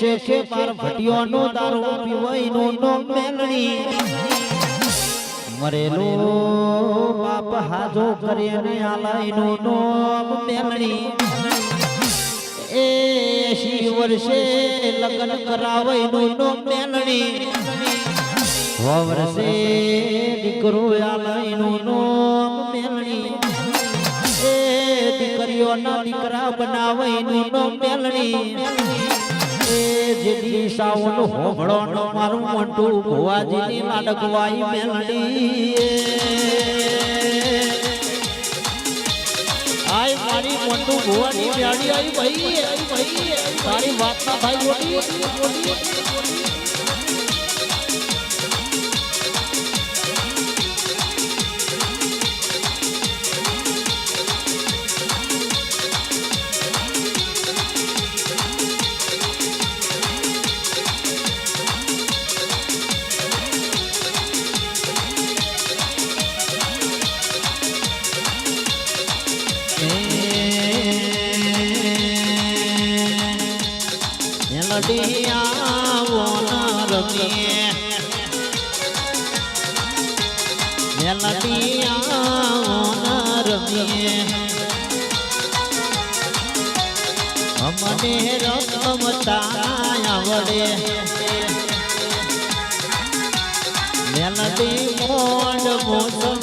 શેખે બાર ભટિયોનો દારૂ પીવાયનો નો મેલણી. મરેલો બાપ હાજો કરે ને આલાયનો નો મેલણી. એ શી વર્ષે લગ્ન કરાવાયનો નો મેલણી. સો વર્ષે દીકરો આલાયનો નો મેલણી. એ દીકરીઓના દીકરા બનાવાયનું નો મેલણી. જે દિશાઓનો હોભળો નો મારું મોટું ભુવાજીની લાડકવાઈ મેલડી આય મારી મોટું ભુવાની મેળી આવી ભાઈ ભાઈ તારી વાતના ભાઈ મોટી મોટી મેલડીયા રમીએ મેલડીયા રમીએ અમને મોડ મોસમ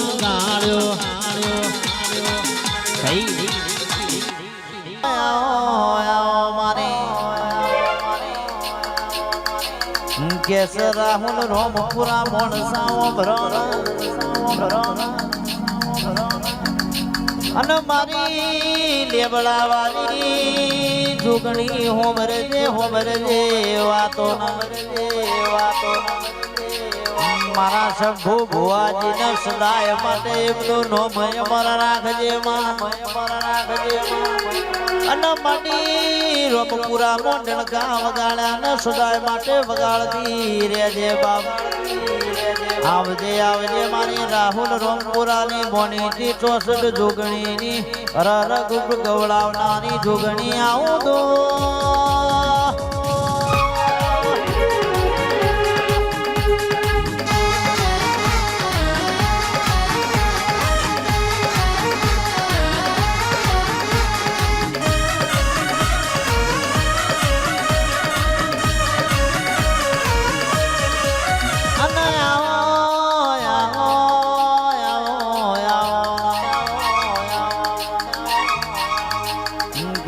કેસ રાહુલ રોમપુરા મોણસાઓ ભરણ અને મારી લેબડા વાળી જુગણી હોમર જે હોમર જે વાતો નમર જે વાતો મારા શંભુ ભુવાજી ને સદાય માટે એમનું નોમય મર રાખજે અને માટી રોપપુરા મોંડણ ગા વગાડ્યા ને સદાય માટે વગાડતી રેજે બાપ. આવજે આવજે મારી રાહુલ રોમપુરાની મોનીજી ચોસઠ જોગણીની રર ગુપ ગવડાવનારી જોગણી આવું તો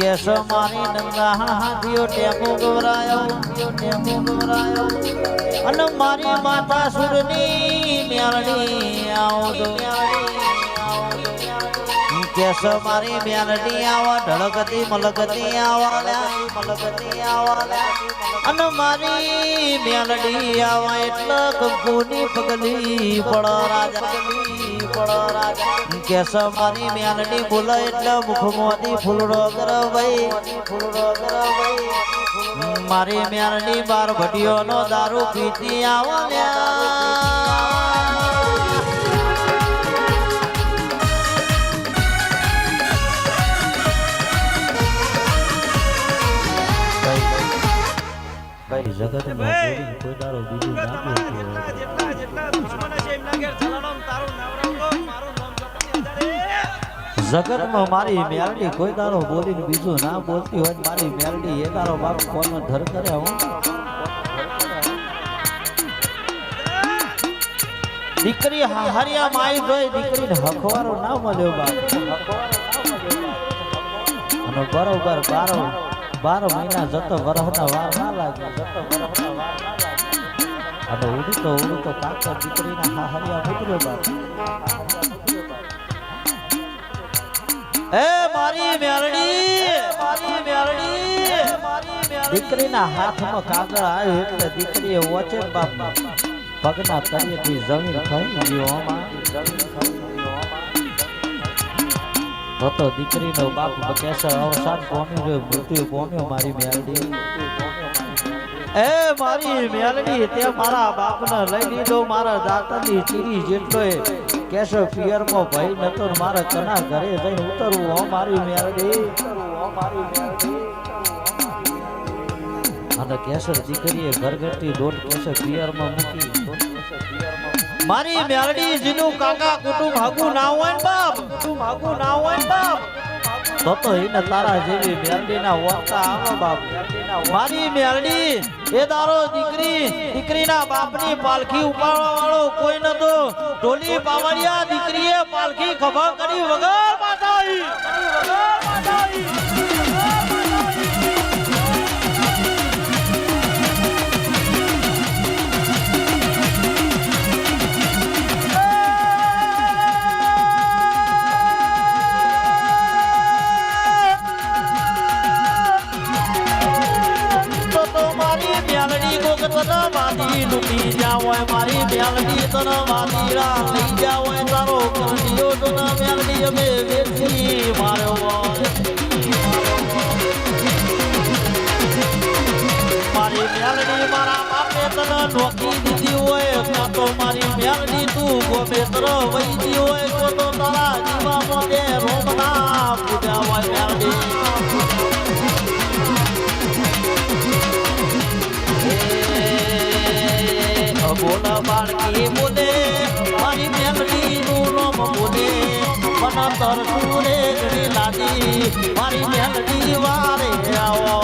કેસ મારી નંદા હાથીઓ ટેકો ગવરાયો ટેકો ગવરાયો અને મારી માતા સુરની મ્યાલડી આવો તો કેસ મારી મ્યાલડી આવા ઢળકતી મલકતી આવા મલકતી આવા અને મારી મેલડી આવા, એટલે કંકુની પગલી પડો રાજા પડ રાજા. કેસ મારી મેલડી ફૂલ એટલે મુખમાંથી ફૂલડો કર ભાઈ ફૂલડો કર ભાઈ મારી મેલડી બાર ભટીઓનો દારૂ પીતી જગતમાં બોલીને કોઈ તારો બીજું ના જેટલા જેટલા દુશ્મન છે એમના ઘેર ચલાડો તારું નવરાવડો જગતમાં મારી મેલડી, કોઈ દાડો બોલીને બીજું ના બોલતી હોય મારી મેલડી, એ તારો બાપ કોનો ધર કરે હું? દીકરી હાહરિયા માઈ જોઈ દીકરીને હખવારો ના મળ્યો બાપ. અને બરોબર બારો બાર મહિના જતો વરહના વાર ના લાગે વાર ના લાગે અને ઉડતો ઉડતો કાકો દીકરીના હાહરિયા નીકળ્યો બાપ. મારી મારી મારી દીકરીના હાથમાં કાગળ આવ્યો એટલે દીકરીએ વચે બાપ પગના તળિયેથી જમીન થઈ ગયો તો તો દીકરીનો બાપ કેસર અવસાન પામ્યો રહ્યો મૃત્યુ પામ્યો મારી મેલડી. એ મારી મેલડી તે મારા બાપને લઈ લીધો મારા દાતાની ચીરી જેટલો કેશવ કો ભાઈ નતો મારે કના ઘરે જઈને ઉતરવું હો, મારી મેલડી અને કેસર દીકરીએ ઘરઘટી દોઢ કેસર પિયરમાં મૂકી. મારી મેરડી, જીનું કાકા કુટુંબ હાગું ના બાપ કુટુંબ હાગું ના હોય તો તો એને તારા જેવી મેલડી તારો દીકરી, દીકરીના બાપની પાલખી ઉપાડવા વાળો કોઈ નતો ઢોલી પાવડિયા દીકરીએ પાલખી ખભા કરી વગર પાછા. તને વાદી લૂટી જાવ મારી તન તને વાદીડા લઈ જાવ તારો કરડીઓ તને મ્યાલડી અમે વેચી હોય. મારી મ્યાલડી મારા બાપે તને નોકરી દીધી હોય કાં તો મારી મ્યાલડી તું ગોમે તર વૈદી હોય તો તારા પૂરે ગણી વારે આવો.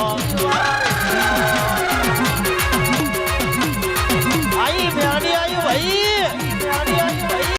આઈ મેલડી આઈ ભાઈ.